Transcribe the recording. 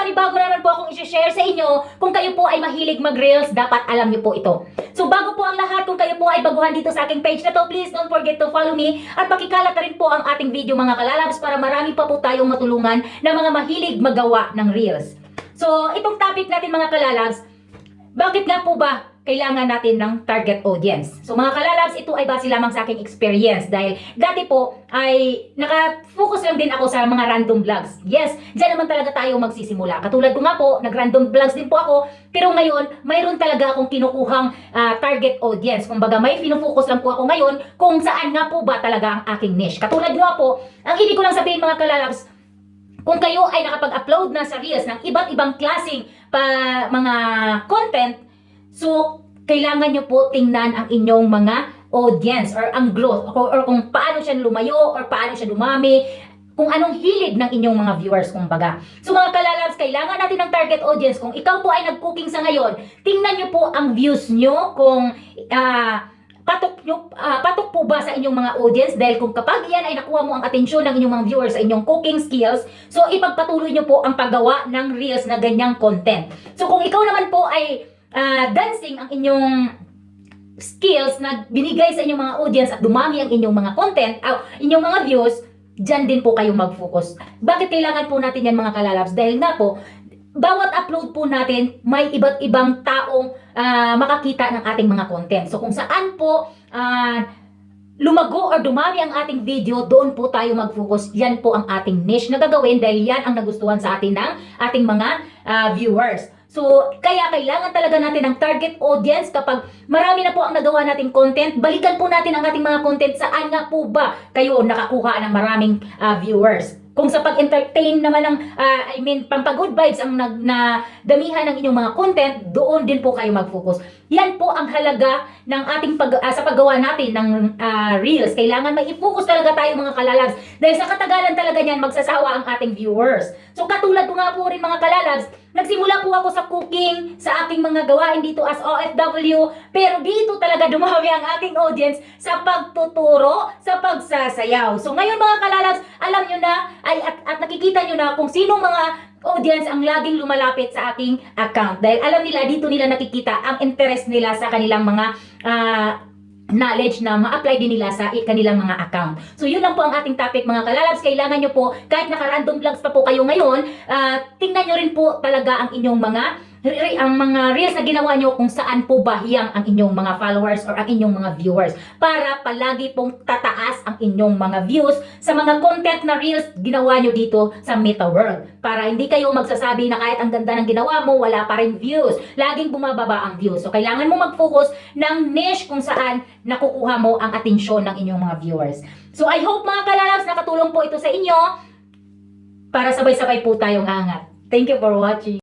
panibago na naman po akong i-share sa inyo. Kung kayo po ay mahilig mag-reels, dapat alam niyo po ito. So bago po ang lahat, kung kayo po ay baguhan dito sa aking page na to, please don't forget to follow me at pakikalat na rin po ang ating video mga kalalabs para marami pa po tayong matulungan na mga mahilig magawa ng reels. So itong topic natin mga kalalabs, bakit nga po ba kailangan natin ng target audience? So mga kalalabs, ito ay base lamang sa aking experience dahil dati po ay naka-focus lang din ako sa mga random vlogs. Yes, dyan naman talaga tayo magsisimula. Katulad ko nga po, nag-random vlogs din po ako, pero ngayon, mayroon talaga akong kinukuhang ah, target audience. Kumbaga, may finofocus lang po ako ngayon kung saan nga po ba talaga ang aking niche. Katulad nga po, ang hindi ko lang sabihin mga kalalabs, kung kayo ay nakapag-upload na sa Reels ng iba't ibang klaseng pa, mga content, so kailangan nyo po tingnan ang inyong mga audience or ang growth or, or kung paano siya lumayo or paano siya dumami kung anong hilig ng inyong mga viewers kumbaga. So mga kalalabs, kailangan natin ng target audience. Kung ikaw po ay nag-cooking sa ngayon, tingnan nyo po ang views nyo kung ah, patok nyo, ah, patok po ba sa inyong mga audience dahil kung kapag yan ay nakuha mo ang atensyon ng inyong mga viewers sa inyong cooking skills, so ipagpatuloy nyo po ang paggawa ng reels na ganyang content. So kung ikaw naman po ay ah, dancing ang inyong skills na binigay sa inyong mga audience at dumami ang inyong mga content, ah, inyong mga views, dyan din po kayo mag-focus. Bakit kailangan po natin yan mga kalalabs? Dahil nga po, bawat upload po natin, may iba't ibang taong ah, makakita ng ating mga content. So kung saan po ah, lumago or dumami ang ating video, doon po tayo mag-focus. Yan po ang ating niche na gagawin dahil yan ang nagustuhan sa atin ng ating mga ah, viewers. So, kaya kailangan talaga natin ng target audience kapag marami na po ang nagawa nating content, balikan po natin ang ating mga content saan nga po ba kayo nakakuha ng maraming ah, viewers. Kung sa pag-entertain naman ng, ah, I mean, pampag-good vibes ang nag, na damihan ng inyong mga content, doon din po kayo mag-focus. Yan po ang halaga ng ating pag, ah, sa paggawa natin ng ah, reels. Kailangan may i-focus talaga tayo mga kalalabs. Dahil sa katagalan talaga niyan, magsasawa ang ating viewers. So katulad ko nga po rin mga kalalabs, Nagsimula po ako sa cooking, sa aking mga gawain dito as OFW, pero dito talaga dumami ang aking audience sa pagtuturo, sa pagsasayaw. So ngayon mga kalalabs, alam nyo na, ay, at, at nakikita nyo na kung sino mga audience ang laging lumalapit sa aking account. Dahil alam nila, dito nila nakikita ang interest nila sa kanilang mga ah, knowledge na ma-apply din nila sa kanilang mga account. So yun lang po ang ating topic mga kalalabs. Kailangan nyo po, kahit naka-random vlogs pa po kayo ngayon, ah, tingnan nyo rin po talaga ang inyong mga ang mga reels na ginawa nyo kung saan po bahiyang ang inyong mga followers or ang inyong mga viewers para palagi pong tataas ang inyong mga views sa mga content na reels ginawa nyo dito sa Meta World. Para hindi kayo magsasabi na kahit ang ganda ng ginawa mo wala pa rin views. Laging bumababa ang views. So kailangan mo mag-focus ng niche kung saan nakukuha mo ang atensyon ng inyong mga viewers. So I hope mga kalalabs nakatulong po ito sa inyo. Para sabay-sabay po tayong angat thank you for watching